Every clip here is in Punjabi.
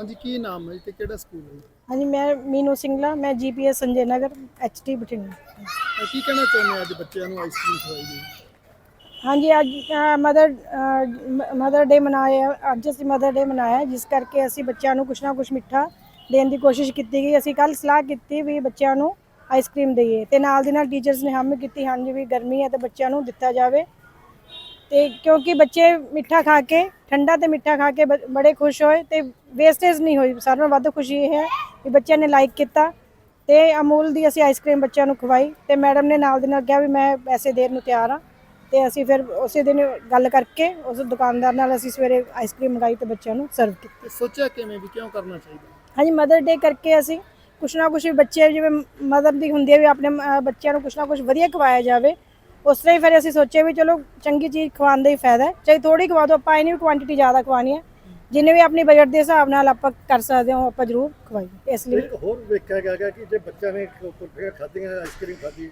ਹਾਂਜੀ ਕੀ ਨਾਮ ਹੈ ਤੇ ਕਿਹੜਾ ਸਕੂਲ ਹੈ? ਹਾਂਜੀ ਮੈਂ ਮੀਨੂ ਸਿੰਗਲਾ ਮੈਂ ਜੀਪੀਐਸ ਸੰਜੇ ਨਗਰ ਐਚਟੀ ਬਠਿੰਡਾ। ਅਹ ਕੀ ਕਹਿਣਾ ਚਾਹੁੰਦੇ ਹੋ ਅੱਜ ਬੱਚਿਆਂ ਨੂੰ ਆਈਸਕ੍ਰੀਮ ਖਵਾਈ ਗਈ ਹਾਂਜੀ ਅੱਜ ਮਦਰ ਮਦਰ ਡੇ ਮਨਾਇਆ ਅੱਜ ਅਸੀਂ ਮਦਰ ਡੇ ਮਨਾਇਆ ਜਿਸ ਕਰਕੇ ਅਸੀਂ ਬੱਚਿਆਂ ਨੂੰ ਕੁਛ ਨਾ ਕੁਛ ਮਿੱਠਾ ਦੇਣ ਦੀ ਕੋਸ਼ਿਸ਼ ਕੀਤੀ ਗਈ। ਅਸੀਂ ਕੱਲ ਸਲਾਹ ਕੀਤੀ ਵੀ ਬੱਚਿਆਂ ਨੂੰ ਆਈਸਕ੍ਰੀਮ ਦਈਏ ਤੇ ਨਾਲ ਦੀ ਨਾਲ ਟੀਚਰਸ ਨੇ ਹਮ ਕੀਤੀ ਹਾਂਜੀ ਵੀ ਗਰਮੀ ਹੈ ਤੇ ਬੱਚਿਆਂ ਨੂੰ ਦਿੱਤਾ ਜਾਵੇ। ਤੇ ਕਿਉਂਕਿ ਬੱਚੇ ਮਿੱਠਾ ਖਾ ਕੇ ਠੰਡਾ ਤੇ ਮਿੱਠਾ ਖਾ ਕੇ ਬੜੇ ਖੁਸ਼ ਹੋਏ ਤੇ ਵੇਸਟੇਜ ਨਹੀਂ ਹੋਈ। ਸਾਰਿਆਂ ਨਾਲੋਂ ਵੱਧ ਖੁਸ਼ੀ ਇਹ ਹੈ ਕਿ ਬੱਚਿਆਂ ਨੇ ਲਾਈਕ ਕੀਤਾ ਤੇ ਅਮੂਲ ਦੀ ਅਸੀਂ ਆਈਸਕ੍ਰੀਮ ਬੱਚਿਆਂ ਨੂੰ ਖਵਾਈ ਤੇ ਮੈਡਮ ਨੇ ਨਾਲ ਦੀ ਨਾਲ ਕਿਹਾ ਵੀ ਮੈਂ ਪੈਸੇ ਦੇਣ ਨੂੰ ਤਿਆਰ ਹਾਂ ਤੇ ਅਸੀਂ ਫਿਰ ਉਸੇ ਦਿਨ ਗੱਲ ਕਰਕੇ ਉਸ ਦੁਕਾਨਦਾਰ ਨਾਲ ਅਸੀਂ ਸਵੇਰੇ ਆਈਸਕ੍ਰੀਮ ਮੰਗਾਈ ਤੇ ਬੱਚਿਆਂ ਨੂੰ ਸਰਵ ਕੀਤੀ। ਸੋਚਿਆ ਕਿਵੇਂ ਵੀ ਕਿਉਂ ਕਰਨਾ ਚਾਹੀਦਾ? ਹਾਂਜੀ ਮਦਰ ਡੇ ਕਰਕੇ ਅਸੀਂ ਕੁਛ ਨਾ ਕੁਛ ਬੱਚੇ ਜਿਵੇਂ ਮਦਰ ਦੀ ਹੁੰਦੀ ਹੈ ਵੀ ਆਪਣੇ ਬੱਚਿਆਂ ਨੂੰ ਕੁਛ ਨਾ ਕੁਛ ਵਧੀਆ ਖਵਾਇਆ ਜਾਵੇ ਉਸ ਤਰ੍ਹਾਂ ਹੀ ਫਿਰ ਅਸੀਂ ਸੋਚਿਆ ਵੀ ਚਲੋ ਚੰਗੀ ਚੀਜ਼ ਖਵਾਉਣ ਦਾ ਹੀ ਫਾਇਦਾ ਹੈ। ਚਾਹੇ ਥੋੜੀ ਖਵਾ ਦਿਓ ਆਪਾਂ ਇਹ ਨਹੀਂ ਵੀ ਕੁਆਂਟੀਟੀ ਜ਼ਿਆਦਾ ਖਵਾਉਣੀ ਹੈ। ਜਿੰਨੇ ਵੀ ਆਪਣੀ ਬਜਟ ਦੇ ਹਿਸਾਬ ਨਾਲ ਆਪਾਂ ਕਰ ਸਕਦੇ ਹਾਂ ਆਪਾਂ ਜ਼ਰੂਰ ਖਵਾਈਏ ਇਸ ਲਈ। ਇੱਕ ਹੋਰ ਵੇਖਿਆ ਗਿਆ ਗਾ ਕਿ ਜੇ ਬੱਚਿਆਂ ਨੇ ਕੁਲਫੀਆਂ ਖਾਧੀਆਂ ਆਈਸਕ੍ਰੀਮ ਖਾਧੀ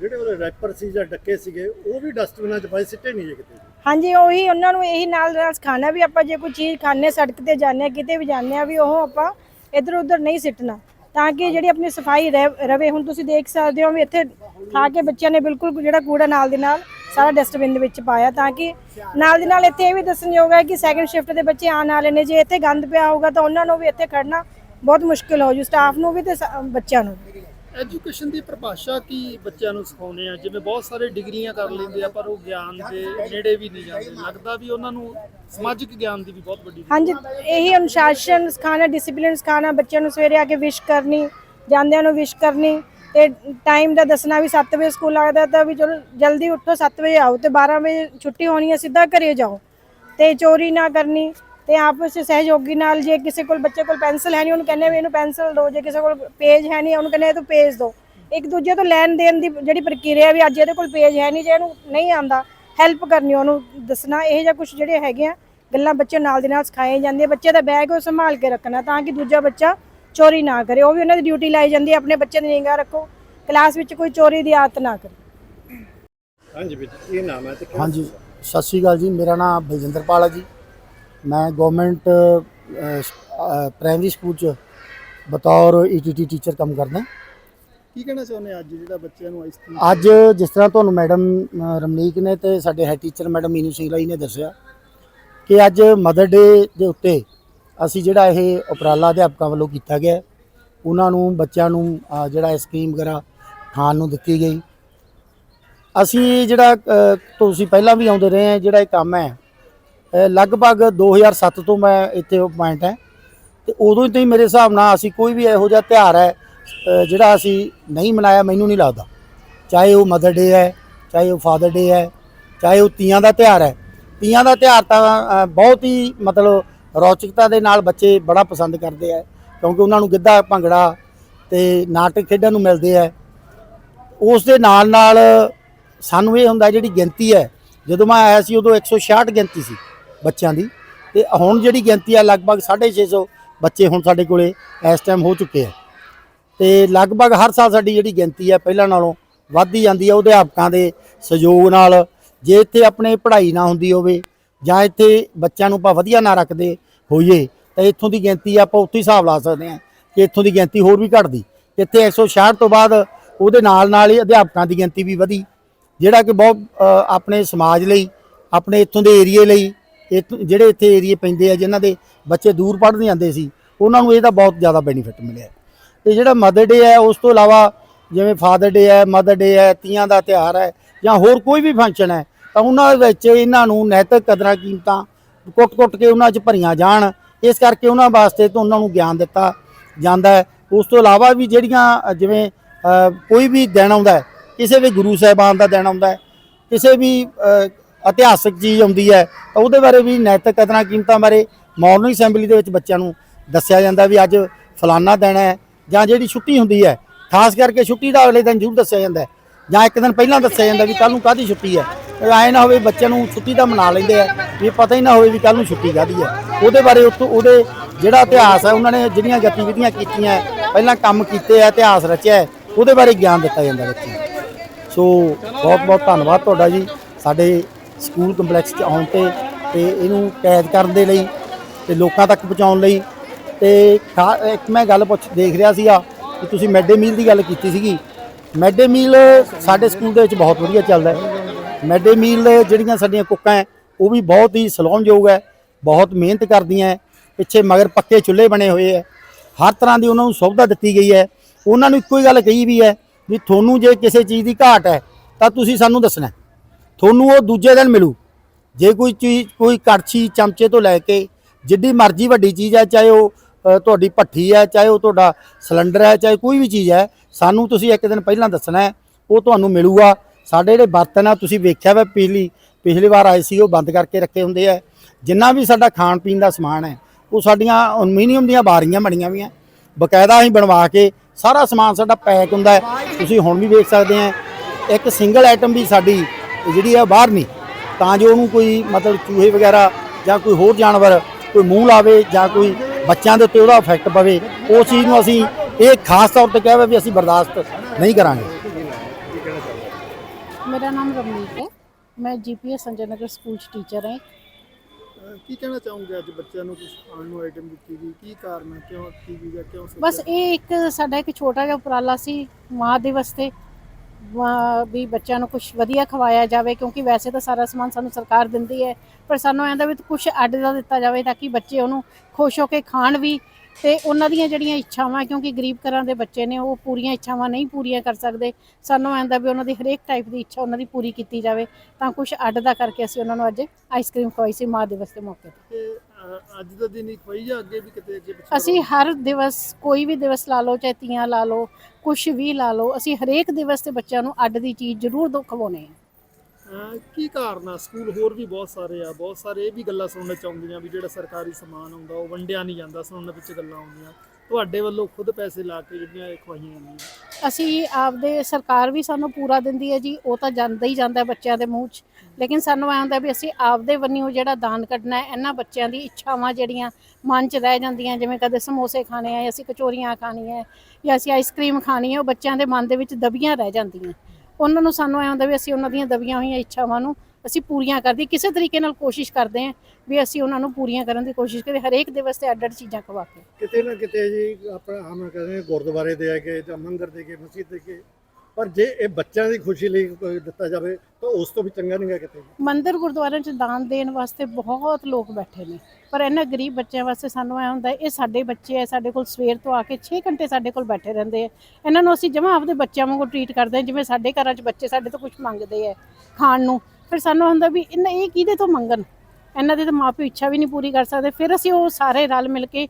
ਜਿਹੜੇ ਉਹਦੇ ਰੈਪਰ ਸੀ ਜਾਂ ਡੱਕੇ ਸੀਗੇ ਉਹ ਵੀ ਡਸਟਬਿਨਾਂ 'ਚ ਪਾਏ ਸਿੱਟੇ ਨਹੀਂ ਜੇ ਕਿਤੇ। ਹਾਂਜੀ ਉਹੀ ਉਹਨਾਂ ਨੂੰ ਇਹੀ ਨਾਲ ਨਾਲ ਸਿਖਾਉਣਾ ਵੀ ਆਪਾਂ ਜੇ ਕੋਈ ਚੀਜ਼ ਖਾਣੇ ਸੜਕ ਤੇ ਜਾਂਦੇ ਕਿਤੇ ਵੀ ਜਾਂਦੇ ਹਾਂ ਵੀ ਉਹ ਆਪਾਂ ਇੱਧਰ ਉੱਧਰ ਨਹੀਂ ਸਿੱਟਣਾ। ਤਾਂ ਕਿ ਜਿਹੜੀ ਆਪਣੀ ਸਫ਼ਾਈ ਰਵੇ। ਹੁਣ ਤੁਸੀਂ ਦੇਖ ਸਕਦੇ ਹੋ ਵੀ ਇੱਥੇ ਖਾ ਕੇ ਬੱਚਿਆਂ ਨੇ ਬਿਲਕੁਲ ਜਿਹੜਾ ਕੂੜਾ ਨਾਲ ਦੇ ਨਾਲ ਸਾਰਾ ਡਸਟਬਿਨ ਦੇ ਵਿੱਚ ਪਾਇਆ ਤਾਂ ਕਿ ਨਾਲ ਦੀ ਨਾਲ ਇੱਥੇ ਇਹ ਵੀ ਦੱਸਣਯੋਗ ਹੈ ਕਿ ਸੈਕੰਡ ਸ਼ਿਫਟ ਦੇ ਬੱਚੇ ਆਉਣ ਵਾਲੇ ਨੇ ਜੇ ਇੱਥੇ ਗੰਦ ਪਿਆ ਹੋਊਗਾ ਤਾਂ ਉਹਨਾਂ ਨੂੰ ਵੀ ਇੱਥੇ ਖੜਨਾ ਬਹੁਤ ਮੁਸ਼ਕਿਲ ਹੋ ਜੂ ਸਟਾਫ ਨੂੰ ਵੀ ਤੇ ਬੱਚਿਆਂ ਨੂੰ ਵੀ। ਐਜੂਕੇਸ਼ਨ ਦੀ ਪਰਿਭਾਸ਼ਾ ਕੀ ਬੱਚਿਆਂ ਨੂੰ ਸਿਖਾਉਂਦੇ ਆ? ਜਿਵੇਂ ਬਹੁਤ ਸਾਰੇ ਡਿਗਰੀਆਂ ਕਰ ਲੈਂਦੇ ਆ ਪਰ ਉਹ ਗਿਆਨ ਦੇ ਨੇੜੇ ਵੀ ਨਹੀਂ ਜਾਂਦੇ। ਲੱਗਦਾ ਵੀ ਉਹਨਾਂ ਨੂੰ ਸਮਾਜਿਕ ਗਿਆਨ ਦੀ ਵੀ ਬਹੁਤ ਵੱਡੀ ਹਾਂਜੀ ਇਹੀ ਅਨੁਸ਼ਾਸਨ ਸਿਖਾਉਣਾ ਡਿਸਪਲਿਨ ਸਿਖਾਉਣਾ ਬੱਚਿਆਂ ਨੂੰ ਸਵੇਰੇ ਆ ਕੇ ਵਿਸ਼ ਕਰਨੀ ਜਾਂਦਿਆਂ ਨੂੰ ਵਿਸ਼ ਕਰਨੀ। ਤੇ ਟਾਈਮ ਦਾ ਦੱਸਣਾ ਵੀ 7 ਵਜੇ ਸਕੂਲ ਲੱਗਦਾ ਤਾਂ ਵੀ ਚਲੋ ਜਲਦੀ ਉੱਠੋ 7 ਵਜੇ ਆਓ ਤੇ 12 ਵਜੇ ਛੁੱਟੀ ਹੋਣੀ ਹੈ ਸਿੱਧਾ ਘਰੇ ਜਾਓ। ਤੇ ਚੋਰੀ ਨਾ ਕਰਨੀ, ਤੇ ਆਪਸ ਵਿੱਚ ਸਹਿਯੋਗੀ ਨਾਲ ਜੇ ਕਿਸੇ ਕੋਲ ਬੱਚੇ ਕੋਲ ਪੈਨਸਲ ਹੈ ਨਹੀਂ, ਉਹਨੂੰ ਕਹਿੰਦੇ ਵੀ ਇਹਨੂੰ ਪੈਨਸਲ ਦਿਓ ਜੇ ਕਿਸੇ ਕੋਲ ਪੇਜ ਹੈ ਨਹੀਂ, ਉਹਨੂੰ ਕਹਿੰਦੇ ਇਹ ਤੂੰ ਪੇਜ ਦਿਓ ਇੱਕ ਦੂਜੇ ਤੋਂ ਲੈਣ ਦੇਣ ਦੀ ਜਿਹੜੀ ਪ੍ਰਕਿਰਿਆ ਵੀ ਅੱਜ ਇਹਦੇ ਕੋਲ ਪੇਜ ਹੈ ਨਹੀਂ, ਜੇ ਇਹਨੂੰ ਨਹੀਂ ਆਂਦਾ ਹੈਲਪ ਕਰਨੀ, ਉਹਨੂੰ ਦੱਸਣਾ, ਇਹ ਜਿਹਾ ਕੁਝ ਜਿਹੜੇ ਹੈਗੇ ਆ, ਗੱਲਾਂ ਬੱਚੇ ਨਾਲ ਦੀ ਨਾਲ ਸਿਖਾਈਆਂ ਜਾਂਦੀਆਂ, ਬੱਚੇ ਦਾ ਬੈਗ ਉਹ ਸੰਭਾਲ ਕੇ ਰੱਖਣਾ ਤਾਂ ਕਿ ਦੂਜਾ ਬੱਚਾ ਚੋਰੀ ਨਾ ਕਰੇ ਉਹ ਵੀ ਉਹਨਾਂ ਦੀ ਡਿਊਟੀ ਲਾਈ ਜਾਂਦੀ ਹੈ ਆਪਣੇ ਬੱਚੇ ਦੀ ਨਿਗਾਹ ਰੱਖੋ ਕਲਾਸ ਵਿੱਚ ਕੋਈ ਚੋਰੀ ਦੀ ਆਦਤ ਨਾ ਕਰੇ। ਹਾਂਜੀ ਵੀਰ ਜੀ, ਇਹ ਨਾਮ ਹੈ ਤੇ ਕਿਹੜਾ ਹਾਂਜੀ ਸਤਿ ਸ਼੍ਰੀ ਅਕਾਲ ਜੀ ਮੇਰਾ ਨਾਮ ਬਲਜਿੰਦਰਪਾਲ ਹੈ ਜੀ। ਮੈਂ ਗਵਰਨਮੈਂਟ ਪ੍ਰਾਇਮਰੀ ਸਕੂਲ ਚ ਬਤੌਰ ਈਟੀਟੀ ਟੀਚਰ ਕੰਮ ਕਰਦਾ ਕੀ ਕਹਿਣਾ ਚਾਹੁੰਦੇ ਆ ਅੱਜ ਜਿਹੜਾ ਬੱਚਿਆਂ ਨੂੰ ਆਈਸਕ੍ਰੀਮ ਅੱਜ ਜਿਸ ਤਰ੍ਹਾਂ ਤੁਹਾਨੂੰ ਮੈਡਮ ਰਮਨੀਕ ਨੇ ਤੇ ਸਾਡੇ head teacher madam Meenu Singhla ji ਨੇ ਦੱਸਿਆ ਕਿ ਅੱਜ ਮਦਰ ਡੇ ਦੇ ਉੱਤੇ ਅਸੀਂ ਜਿਹੜਾ ਇਹ ਉਪਰਾਲਾ ਅਧਿਆਪਕਾਂ ਵੱਲੋਂ ਕੀਤਾ ਗਿਆ ਉਹਨਾਂ ਨੂੰ ਬੱਚਿਆਂ ਨੂੰ ਅ, ਜਿਹੜਾ ਆਈਸਕ੍ਰੀਮ ਵਗੈਰਾ ਖਾਣ ਨੂੰ ਦਿੱਤੀ ਗਈ। ਅਸੀਂ ਜਿਹੜਾ ਤੁਸੀਂ ਪਹਿਲਾਂ ਵੀ ਆਉਂਦੇ ਰਹੇ ਆ ਜਿਹੜਾ ਇਹ ਕੰਮ ਹੈ ਅ, ਲਗਭਗ 2007 ਤੋਂ ਮੈਂ ਇੱਥੇ ਪੁਆਇੰਟ ਹੈ। ਤੇ ਉਦੋਂ ਤੋਂ ਹੀ ਮੇਰੇ ਹਿਸਾਬ ਨਾਲ ਅਸੀਂ ਕੋਈ ਵੀ ਇਹੋ ਜਿਹਾ ਤਿਉਹਾਰ ਹੈ ਜਿਹੜਾ ਅਸੀਂ ਨਹੀਂ ਮਨਾਇਆ ਮੈਨੂੰ ਨਹੀਂ ਲੱਗਦਾ। ਚਾਹੇ ਉਹ ਮਦਰ ਡੇ ਹੈ ਚਾਹੇ ਉਹ ਫਾਦਰ ਡੇ ਹੈ ਚਾਹੇ ਉਹ ਤੀਆਂ ਦਾ ਤਿਉਹਾਰ ਹੈ। ਤੀਆਂ ਦਾ ਤਿਉਹਾਰ ਤਾਂ ਬਹੁਤ ਹੀ ਮਤਲਬ ਰੌਚਕਤਾ ਦੇ ਨਾਲ ਬੱਚੇ ਬੜਾ ਪਸੰਦ ਕਰਦੇ ਆ, ਕਿਉਂਕਿ ਉਹਨਾਂ ਨੂੰ ਗਿੱਧਾ, ਭੰਗੜਾ ਤੇ ਨਾਟਕ ਖੇਡਣ ਨੂੰ ਮਿਲਦੇ ਆ। ਉਸ ਦੇ ਨਾਲ ਨਾਲ ਸਾਨੂੰ ਇਹ ਹੁੰਦਾ ਜਿਹੜੀ ਗਿਣਤੀ ਹੈ, ਜਦੋਂ ਮੈਂ ਆਇਆ ਸੀ ਉਦੋਂ 166 ਗਿਣਤੀ ਸੀ ਬੱਚਿਆਂ ਦੀ ਤੇ ਹੁਣ ਜਿਹੜੀ ਗਿਣਤੀ ਹੈ ਲਗਭਗ 650 ਬੱਚੇ ਹੁਣ ਸਾਡੇ ਕੋਲੇ ਇਸ ਟਾਈਮ ਹੋ ਚੁੱਕੇ ਆ। ਤੇ ਲਗਭਗ ਹਰ ਸਾਲ ਸਾਡੀ ਜਿਹੜੀ ਗਿਣਤੀ ਹੈ ਪਹਿਲਾਂ ਨਾਲੋਂ ਵੱਧਦੀ ਜਾਂਦੀ ਹੈ ਉਹ ਅਧਿਆਪਕਾਂ ਦੇ ਸਹਿਯੋਗ ਨਾਲ। ਜੇ ਇੱਥੇ ਆਪਣੇ ਪੜ੍ਹਾਈ ਨਾ ਹੁੰਦੀ ਹੋਵੇ ਜਾਂ ਇੱਥੇ ਬੱਚਿਆਂ ਨੂੰ ਆਪਾਂ ਵਧੀਆ ਨਾ ਰੱਖਦੇ ਹੋਈਏ, ਤਾਂ ਇੱਥੋਂ ਦੀ ਗਿਣਤੀ ਆਪਾਂ ਉੱਥੇ ਹੀ ਹਿਸਾਬ ਲਾ ਸਕਦੇ ਹਾਂ ਕਿ ਇੱਥੋਂ ਦੀ ਗਿਣਤੀ ਹੋਰ ਵੀ ਘਟਦੀ। ਇੱਥੇ 166 ਤੋਂ ਬਾਅਦ ਉਹਦੇ ਨਾਲ ਨਾਲ ਹੀ ਅਧਿਆਪਕਾਂ ਦੀ ਗਿਣਤੀ ਵੀ ਵਧੀ, ਜਿਹੜਾ ਕਿ ਬਹੁਤ ਆਪਣੇ ਸਮਾਜ ਲਈ, ਆਪਣੇ ਇੱਥੋਂ ਦੇ ਏਰੀਏ ਲਈ, ਇੱਥੋਂ- ਜਿਹੜੇ ਇੱਥੇ ਏਰੀਏ ਪੈਂਦੇ ਆ ਜਿਨ੍ਹਾਂ ਦੇ ਬੱਚੇ ਦੂਰ ਪੜ੍ਹਨ ਜਾਂਦੇ ਸੀ, ਉਹਨਾਂ ਨੂੰ ਇਹਦਾ ਬਹੁਤ ਜ਼ਿਆਦਾ ਬੈਨੀਫਿਟ ਮਿਲਿਆ। ਤੇ ਜਿਹੜਾ ਮਦਰ ਡੇ ਹੈ, ਉਸ ਤੋਂ ਇਲਾਵਾ ਜਿਵੇਂ ਫਾਦਰ ਡੇ ਹੈ ਮਦਰ ਡੇ ਹੈ, ਤੀਆਂ ਦਾ ਤਿਉਹਾਰ ਹੈ ਜਾਂ ਹੋਰ ਕੋਈ ਵੀ ਫੰਕਸ਼ਨ ਹੈ, ਤਾਂ ਉਹਨਾਂ ਵਿੱਚ ਇਹਨਾਂ ਨੂੰ ਨੈਤਿਕ ਕਦਰਾਂ ਕੀਮਤਾਂ ਕੁੱਟ-ਕੁੱਟ ਕੇ ਉਹਨਾਂ 'ਚ ਭਰੀਆਂ ਜਾਣ, ਇਸ ਕਰਕੇ ਉਹਨਾਂ ਵਾਸਤੇ ਤੋਂ ਉਹਨਾਂ ਨੂੰ ਗਿਆਨ ਦਿੱਤਾ ਜਾਂਦਾ ਹੈ। ਉਸ ਤੋਂ ਇਲਾਵਾ ਵੀ ਜਿਹੜੀਆਂ ਜਿਵੇਂ ਕੋਈ ਵੀ ਦਿਨ ਆਉਂਦਾ ਕਿਸੇ ਵੀ ਗੁਰੂ ਸਾਹਿਬਾਨ ਦਾ ਦਿਨ ਆਉਂਦਾ ਕਿਸੇ ਵੀ ਇਤਿਹਾਸਕ ਚੀਜ਼ ਆਉਂਦੀ ਹੈ, ਤਾਂ ਉਹਦੇ ਬਾਰੇ ਵੀ ਨੈਤਿਕ ਕਦਰਾਂ ਕੀਮਤਾਂ ਬਾਰੇ ਮਾਰਨਿੰਗ ਅਸੈਂਬਲੀ ਦੇ ਵਿੱਚ ਬੱਚਿਆਂ ਨੂੰ ਦੱਸਿਆ ਜਾਂਦਾ ਵੀ ਅੱਜ ਫਲਾਨਾ ਦਿਨ ਹੈ ਜਾਂ ਜਿਹੜੀ ਛੁੱਟੀ ਹੁੰਦੀ ਹੈ, ਖਾਸ ਕਰਕੇ ਛੁੱਟੀ ਦਾ ਅਗਲੇ ਦਿਨ ਜ਼ਰੂਰ ਦੱਸਿਆ ਜਾਂਦਾ ਜਾਂ ਇੱਕ ਦਿਨ ਪਹਿਲਾਂ ਦੱਸਿਆ ਜਾਂਦਾ ਵੀ ਕੱਲ ਨੂੰ ਕਾਹਦੀ ਛੁੱਟੀ ਹੈ। ਐ ਨਾ ਹੋਵੇ ਬੱਚਿਆਂ ਨੂੰ ਛੁੱਟੀ ਤਾਂ ਮਨਾ ਲੈਂਦੇ ਆ, ਵੀ ਪਤਾ ਹੀ ਨਾ ਹੋਵੇ ਵੀ ਕੱਲ ਨੂੰ ਛੁੱਟੀ ਕਾਹਦੀ ਹੈ ਉਹਦੇ ਬਾਰੇ ਉੱਥੋਂ ਉਹਦੇ ਜਿਹੜਾ ਇਤਿਹਾਸ ਹੈ ਉਹਨਾਂ ਨੇ ਜਿਹੜੀਆਂ ਗਤੀਵਿਧੀਆਂ ਕੀਤੀਆਂ, ਪਹਿਲਾਂ ਕੰਮ ਕੀਤੇ ਆ, ਇਤਿਹਾਸ ਰਚਿਆ ਉਹਦੇ ਬਾਰੇ ਗਿਆਨ ਦਿੱਤਾ ਜਾਂਦਾ ਬੱਚਿਆਂ ਨੂੰ। ਸੋ ਬਹੁਤ ਬਹੁਤ ਧੰਨਵਾਦ ਤੁਹਾਡਾ ਜੀ, ਸਾਡੇ ਸਕੂਲ ਕੰਪਲੈਕਸ 'ਚ ਆਉਣ ਤੇ ਤੇ ਇਹਨੂੰ ਕੈਦ ਕਰਨ ਦੇ ਲਈ ਤੇ ਲੋਕਾਂ ਤੱਕ ਪਹੁੰਚਾਉਣ ਲਈ। ਤੇ ਖਾ- ਇੱਕ ਮੈਂ ਗੱਲ ਪੁੱਛ, ਦੇਖ ਰਿਹਾ ਸੀਗਾ ਕਿ ਤੁਸੀਂ ਮਿਡ ਡੇ ਮੀਲ ਦੀ ਗੱਲ ਕੀਤੀ ਸੀਗੀ। ਮਿਡ ਡੇ ਮੀਲ ਸਾਡੇ ਸਕੂਲ ਦੇ ਵਿੱਚ ਬਹੁਤ ਵਧੀਆ ਚੱਲਦਾ ਹੈ। ਮਿਡ ਡੇ ਮੀਲ ਜਿਹੜੀਆਂ ਸਾਡੀਆਂ ਕੁੱਕਾਂ ਹੈ ਉਹ ਵੀ ਬਹੁਤ ਹੀ ਸਲਾਹੁਣਯੋਗ ਹੈ ਬਹੁਤ ਮਿਹਨਤ ਕਰਦੀਆਂ ਹੈ ਪਿੱਛੇ ਮਗਰ ਪੱਕੇ ਚੁੱਲ੍ਹੇ ਬਣੇ ਹੋਏ ਹੈ ਹਰ ਤਰ੍ਹਾਂ ਦੀ ਉਹਨਾਂ ਨੂੰ ਸੁਵਿਧਾ ਦਿੱਤੀ ਗਈ ਹੈ ਉਹਨਾਂ ਨੂੰ ਇੱਕੋ ਹੀ ਗੱਲ ਕਹੀ ਵੀ ਹੈ ਵੀ ਤੁਹਾਨੂੰ ਜੇ ਕਿਸੇ ਚੀਜ਼ ਦੀ ਘਾਟ ਹੈ ਤਾਂ ਤੁਸੀਂ ਸਾਨੂੰ ਦੱਸਣਾ। ਤੁਹਾਨੂੰ ਉਹ ਦੂਜੇ ਦਿਨ ਮਿਲੂ। ਜੇ ਕੋਈ ਚੀਜ਼, ਕੋਈ ਕੜਛੀ, ਚਮਚੇ ਤੋਂ ਲੈ ਕੇ ਜਿੱਡੀ ਮਰਜ਼ੀ ਵੱਡੀ ਚੀਜ਼ ਹੈ ਚਾਹੇ ਉਹ ਤੁਹਾਡੀ ਭੱਠੀ ਹੈ ਚਾਹੇ ਉਹ ਤੁਹਾਡਾ ਸਿਲੰਡਰ ਹੈ ਚਾਹੇ ਕੋਈ ਵੀ ਚੀਜ਼ ਹੈ ਸਾਨੂੰ ਤੁਸੀਂ ਇੱਕ ਦਿਨ ਪਹਿਲਾਂ ਦੱਸਣਾ ਹੈ ਉਹ ਤੁਹਾਨੂੰ ਮਿਲੂਗਾ। ਸਾਡੇ ਜਿਹੜੇ ਬਰਤਨ ਆ, ਤੁਸੀਂ ਵੇਖਿਆ ਵਾ ਪਿਛਲੀ ਪਿਛਲੀ ਵਾਰ ਆਏ ਸੀ, ਉਹ ਬੰਦ ਕਰਕੇ ਰੱਖੇ ਹੁੰਦੇ ਆ। ਜਿੰਨਾ ਵੀ ਸਾਡਾ ਖਾਣ ਪੀਣ ਦਾ ਸਮਾਨ ਹੈ, ਉਹ ਸਾਡੀਆਂ ਐਲੂਮੀਨੀਅਮ ਦੀਆਂ ਬਾਰੀਆਂ ਬਣੀਆਂ ਹੋਈਆਂ। ਬਕਾਇਦਾ ਅਸੀਂ ਬਣਵਾ ਕੇ ਸਾਰਾ ਸਮਾਨ ਸਾਡਾ ਪੈਕ ਹੁੰਦਾ ਹੈ। ਤੁਸੀਂ ਹੁਣ ਵੀ ਵੇਖ ਸਕਦੇ ਆ, ਇੱਕ ਸਿੰਗਲ ਆਈਟਮ ਵੀ ਸਾਡੀ ਜਿਹੜੀ ਆ, ਬਾਹਰ ਨਹੀਂ। ਤਾਂ ਜੋ ਉਹਨੂੰ ਕੋਈ ਮਤਲਬ ਚੂਹੇ ਵਗੈਰਾ ਜਾਂ ਕੋਈ ਹੋਰ ਜਾਨਵਰ, ਕੋਈ ਮੂੰਹ ਲਾਵੇ ਜਾਂ ਕੋਈ ਬੱਚਿਆਂ ਦੇ ਉੱਤੇ ਉਹਦਾ ਇਫੈਕਟ ਪਵੇ, ਉਸ ਚੀਜ਼ ਨੂੰ ਅਸੀਂ ਇਹ ਖਾਸ ਤੌਰ ਤੇ ਕਹਿ ਵੀ ਅਸੀਂ ਬਰਦਾਸ਼ਤ ਨਹੀਂ ਕਰਾਂਗੇ। ਮੇਰਾ ਨਾਮ ਰਮਨੀਤ ਹੈ। ਮੈਂ ਜੀਪੀਐਸ ਨਗਰ ਸਕੂਲ 'ਚ ਟੀਚਰ ਹਾਂ। ਕੀ ਕਹਿਣਾ ਚਾਹੋਗੇ ਅੱਜ ਬੱਚਿਆਂ ਨੂੰ ਕੁਝ ਖਾਣ ਨੂੰ ਆਈਟਮ ਦਿੱਤੀ ਗਈ ਕੀ ਕਾਰਨ ਹੈ ਕਿਉਂ ਦਿੱਤੀ ਗਈ ਜਾਂ ਕਿਉਂ ਸੋਚਿਆ? ਬਸ ਇਹ ਇੱਕ ਸਾਡਾ ਇੱਕ ਛੋਟਾ ਜਿਹਾ ਉਪਰਾਲਾ ਸੀ ਮਾਂ ਦਿਵਸ ਤੇ ਵਾ- ਵੀ ਬੱਚਿਆਂ ਨੂੰ ਕੁਝ ਵਧੀਆ ਖਵਾਇਆ ਜਾਵੇ ਕਿਉਂਕਿ ਵੈਸੇ ਤਾਂ ਸਾਰਾ ਸਮਾਨ ਸਾਨੂੰ ਸਰਕਾਰ ਦਿੰਦੀ ਹੈ। ਪਰ ਸਾਨੂੰ ਐਂਦਾ ਵੀ ਕੁਝ ਅੱਡ ਦਾ ਦਿੱਤਾ ਜਾਵੇ ਤਾਂ ਕਿ ਬੱਚੇ ਉਹਨੂੰ ਖੁਸ਼ ਹੋ ਕੇ ਖਾਣ ਵੀ ਤੇ ਉਹਨਾਂ ਦੀਆਂ ਜਿਹੜੀਆਂ ਇੱਛਾਵਾਂ ਕਿਉਂਕਿ ਗਰੀਬ ਘਰਾਂ ਦੇ ਬੱਚੇ ਨੇ ਉਹ ਪੂਰੀਆਂ ਇੱਛਾਵਾਂ ਨਹੀਂ ਪੂਰੀਆਂ ਕਰ ਸਕਦੇ। ਸਾਨੂੰ ਐਂਦਾ ਵੀ ਉਹਨਾਂ ਦੀ ਹਰੇਕ ਟਾਈਪ ਦੀ ਇੱਛਾ ਉਹਨਾਂ ਦੀ ਪੂਰੀ ਕੀਤੀ ਜਾਵੇ। ਤਾਂ ਕੁਝ ਅੱਡ ਦਾ ਕਰਕੇ ਅਸੀਂ ਉਹਨਾਂ ਨੂੰ ਅੱਜ ਆਈਸਕ੍ਰੀਮ ਖਵਾਈ ਸੀ ਮਾਂ ਦਿਵਸ ਦੇ ਮੌਕੇ ਤੇ। ਅੱਜ ਦਾ ਦਿਨ ਹੀ ਖਵਾਈ ਜਾਂ ਅੱਗੇ ਵੀ ਕਿਤੇ ਅੱਗੇ ਪਿੱਛੇ ਅਸੀਂ ਹਰ ਦਿਵਸ ਕੋਈ ਵੀ ਦਿਵਸ ਲਾ ਲਓ ਚਾਹੇ ਤੀਆਂ ਲਾ ਲਓ ਕੁਝ ਵੀ ਲਾ ਲਓ ਅਸੀਂ ਹਰੇਕ ਦਿਵਸ ਤੇ ਬੱਚਿਆਂ ਨੂੰ ਅੱਡ ਦੀ ਚੀਜ਼ ਜ਼ਰੂਰ ਦੋ ਖਵਾਉਣੇ ਆ ਕੀ ਕਾਰਨ ਆ? ਸਕੂਲ ਹੋਰ ਵੀ ਬਹੁਤ ਸਾਰੇ ਆ, ਬਹੁਤ ਸਾਰੇ ਇਹ ਵੀ ਗੱਲਾਂ ਸੁਣਨ ਚ ਆਉਂਦੀਆਂ ਵੀ ਜਿਹੜਾ ਸਰਕਾਰੀ ਸਮਾਨ ਆਉਂਦਾ ਉਹ ਵੰਡਿਆ ਨਹੀਂ ਜਾਂਦਾ, ਸੁਣਨ ਵਿੱਚ ਗੱਲਾਂ ਆਉਂਦੀਆਂ। ਤੁਹਾਡੇ ਵੱਲੋਂ ਖੁਦ ਪੈਸੇ ਲਾ ਕੇ ਜਿਹੜੀਆਂ ਇਹ ਖਵਾਈਆਂ ਜਾਂਦੀਆਂ। ਅਸੀਂ ਆਪਦੇ ਸਰਕਾਰ ਵੀ ਸਾਨੂੰ ਪੂਰਾ ਦਿੰਦੀ ਹੈ ਜੀ, ਉਹ ਤਾਂ ਜਾਂਦਾ ਹੀ ਜਾਂਦਾ ਬੱਚਿਆਂ ਦੇ ਮੂੰਹ 'ਚ। ਲੇਕਿਨ ਸਾਨੂੰ ਐਂ ਹੁੰਦਾ ਵੀ ਅਸੀਂ ਆਪਦੇ ਵੰਨਿਓ ਜਿਹੜਾ ਦਾਨ ਕੱਢਣਾ ਹੈ, ਇਹਨਾਂ ਬੱਚਿਆਂ ਦੀ ਇੱਛਾਵਾਂ ਜਿਹੜੀਆਂ ਮਨ 'ਚ ਰਹਿ ਜਾਂਦੀਆਂ, ਜਿਵੇਂ ਕਦੇ ਸਮੋਸੇ ਖਾਣੇ ਆ ਅਸੀਂ ਕਚੋਰੀਆਂ ਖਾਣੀਆਂ ਜਾਂ ਅਸੀਂ ਆਈਸਕ੍ਰੀਮ ਖਾਣੀ ਹੈ, ਉਹ ਬੱਚਿਆਂ ਦੇ ਮਨ ਦੇ ਵਿੱਚ ਦਬੀਆਂ ਰਹਿ ਜਾਂਦੀਆਂ। ਉਹਨਾਂ ਨੂੰ ਸਾਨੂੰ ਐਂ ਹੁੰਦਾ ਵੀ ਅਸੀਂ ਉਹਨਾਂ ਦੀਆਂ ਦਬੀਆਂ ਹੋਈਆਂ ਇੱਛਾਵਾਂ ਨੂੰ ਅਸੀਂ ਪੂਰੀਆਂ ਕਰਦੀ, ਕਿਸੇ ਤਰੀਕੇ ਨਾਲ ਕੋਸ਼ਿਸ਼ ਕਰਦੇ ਹਾਂ ਵੀ ਅਸੀਂ ਉਹਨਾਂ ਨੂੰ ਪੂਰੀਆਂ ਕਰਨ ਦੀ ਕੋਸ਼ਿਸ਼ ਕਰੀਏ, ਹਰੇਕ ਦੇ ਵਾਸਤੇ ਅੱਡ ਅੱਡ ਚੀਜ਼ਾਂ ਖਵਾ ਕੇ। ਕਿਤੇ ਨਾ ਕਿਤੇ ਜੀ ਆਪਣਾ ਹਮ ਕਹਿੰਦੇ ਗੁਰਦੁਆਰੇ ਦੇ ਆ ਕੇ ਜਾਂ ਮੰਦਿਰ ਦੇ ਕੇ, ਮਸਜਿਦ ਦੇ ਕੇ ਪਰ ਜੇ ਇਹ ਬੱਚਿਆਂ ਦੀ ਖੁਸ਼ੀ ਲਈ ਕੋਈ ਦਿੱਤਾ ਜਾਵੇ, ਤਾਂ ਉਸ ਤੋਂ ਵੀ ਚੰਗਾ ਨਹੀਂ ਗਾ ਕਿਤੇ। ਮੰਦਿਰ ਗੁਰਦੁਆਰਿਆਂ 'ਚ ਦਾਨ ਦੇਣ ਵਾਸਤੇ ਬਹੁਤ ਲੋਕ ਬੈਠੇ ਨੇ। ਪਰ ਇਹਨਾਂ ਗਰੀਬ ਬੱਚਿਆਂ ਵਾਸਤੇ ਸਾਨੂੰ ਐ ਹੁੰਦਾ, ਇਹ ਸਾਡੇ ਬੱਚੇ ਐ, ਸਾਡੇ ਕੋਲ ਸਵੇਰ ਤੋਂ ਆ ਕੇ 6 ਘੰਟੇ ਸਾਡੇ ਕੋਲ ਬੈਠੇ ਰਹਿੰਦੇ ਆ ਇਹਨਾਂ ਨੂੰ ਅਸੀਂ ਜਮਾਂ ਆਪਦੇ ਬੱਚਿਆਂ ਵਾਂਗੂ ਟਰੀਟ ਕਰਦੇ ਹਾਂ ਜਿਵੇਂ ਸਾਡੇ ਘਰਾਂ 'ਚ ਬੱਚੇ ਸਾਡੇ ਤੋਂ ਕੁਝ ਮੰਗਦੇ ਆ ਖਾਣ ਨੂੰ। ਫਿਰ ਸਾਨੂੰ ਹੁੰਦਾ ਵੀ ਇਹਨਾਂ ਇਹ ਕਿਹਦੇ ਤੋਂ ਮੰਗਣ? ਇਹਨਾਂ ਦੇ ਤਾਂ ਮਾਪਿਓ ਇੱਛਾ ਵੀ ਨਹੀਂ ਪੂਰੀ ਕਰ ਸਕਦੇ। ਫਿਰ ਅਸੀਂ ਉਹ ਸਾਰੇ ਰਲ ਮਿਲ ਕੇ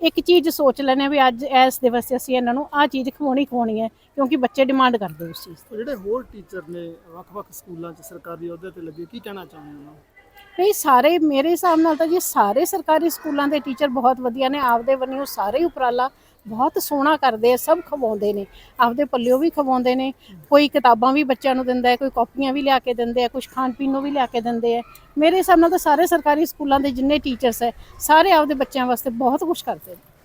ਇੱਕ ਚੀਜ਼ ਸੋਚ ਲੈਣੇ ਹਾਂ ਵੀ ਅੱਜ ਇਸ ਦਿਵਸ ਤੇ ਅਸੀਂ ਇਹਨਾਂ ਨੂੰ ਆਹ ਚੀਜ਼ ਖਵਾਉਣੀ ਖਵਾਉਣੀ ਹੈ, ਕਿਉਂਕਿ ਬੱਚੇ ਡਿਮਾਂਡ ਕਰਦੇ ਉਸ ਚੀਜ਼ ਦੀ। ਜਿਹੜੇ ਹੋਰ ਟੀਚਰ ਨੇ ਵੱਖ-ਵੱਖ ਸਕੂਲਾਂ 'ਚ ਸਰਕਾਰੀ ਅਹੁਦੇ ਤੇ ਲੱਗੇ, ਕੀ ਕਹਿਣਾ ਚਾਹੁੰਦੇ ਹੋ ਨਹੀਂ, ਸਾਰੇ ਮੇਰੇ ਹਿਸਾਬ ਨਾਲ ਤਾਂ ਜੀ ਸਾਰੇ ਸਰਕਾਰੀ ਸਕੂਲਾਂ ਦੇ ਟੀਚਰ ਬਹੁਤ ਵਧੀਆ ਨੇ, ਆਪਦੇ ਵੱਲੋਂ ਸਾਰੇ ਹੀ ਉਪਰਾਲਾ ਬਹੁਤ ਸੋਹਣਾ ਕਰਦੇ ਆ, ਸਭ ਖਵਾਉਂਦੇ ਨੇ, ਆਪਦੇ ਪੱਲਿਓ ਵੀ ਖਵਾਉਂਦੇ ਨੇ, ਕੋਈ ਕਿਤਾਬਾਂ ਵੀ ਬੱਚਿਆਂ ਨੂੰ ਦਿੰਦਾ ਹੈ, ਕੋਈ ਕਾਪੀਆਂ ਵੀ ਲਿਆ ਕੇ ਦਿੰਦੇ ਆ ਕੁਝ ਖਾਣ ਪੀਣ ਨੂੰ ਵੀ ਲਿਆ ਕੇ ਦਿੰਦੇ ਆ, ਮੇਰੇ ਹਿਸਾਬ ਨਾਲ ਤਾਂ ਸਾਰੇ ਸਰਕਾਰੀ ਸਕੂਲਾਂ ਦੇ ਜਿੰਨੇ ਟੀਚਰਸ ਹੈ, ਸਾਰੇ ਆਪਦੇ ਬੱਚਿਆਂ ਵਾਸਤੇ ਬਹੁਤ ਕੁਝ ਕਰਦੇ ਨੇ।